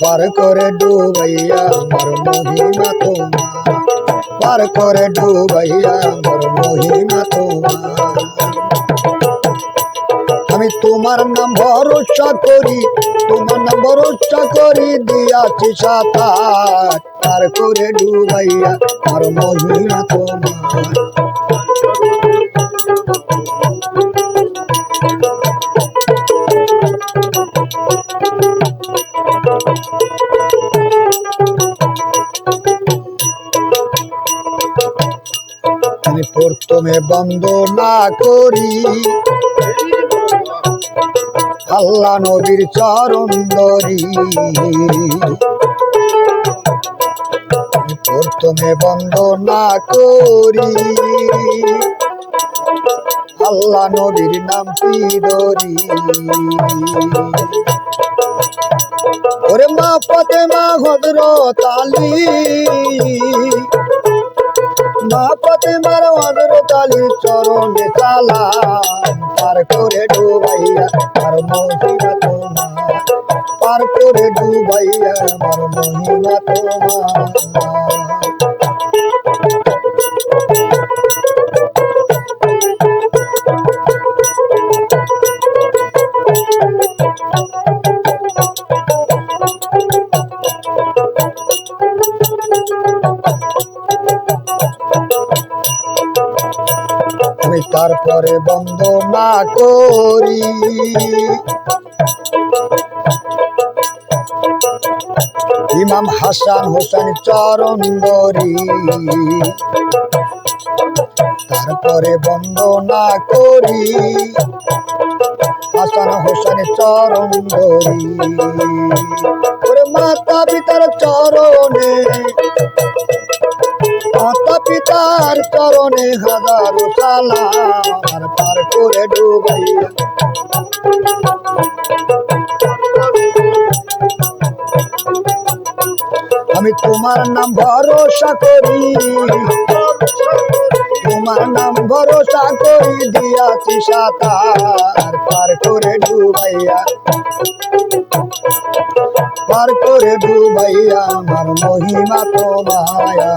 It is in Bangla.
পার করে ডুবাইয়া আমার মহিমা তোমার। পার করে ডুবাইয়া আমার মহিমা তোমার। আমি তোমার নাম ভরসা করি, তোমার নাম ভরসা করি দিয়াছি সাঁতার। পার করে ডুবাইয়া আমার মহিমা তোমার। প্রথমে বন্ধ না করি। আল্লাহ নবীর চরণ প্রথমে বন্ধ না করি। আল্লাহ নবীর নাম ধরি? ওরে মা পতে মা হদ্র তালি মা পতে মার হদ্র তালি চরণে চালা পার করে ডুবাইয়া আর মহিমা তোমার। পার করে ডুবাইয়া আমার মহিমা তোমার। আমি তারপরে বন্ধ না করি। ইমাম হাসান হোসেন চরণ ধরি। তারপরে বন্ধ না করি। হাসান হোসেন চরণ ধরি। ওরে মাতা পিতার চরণে মাতা পিতার চরণে হাজারো সালাম পার করে ডুবাইয়া। আমি তোমার নাম ভরসা করি। তোমার নাম ভরসা করি, দিয়াছি সাঁতার পার করে ডুবাইয়া আমার মহিমা তোমায়া।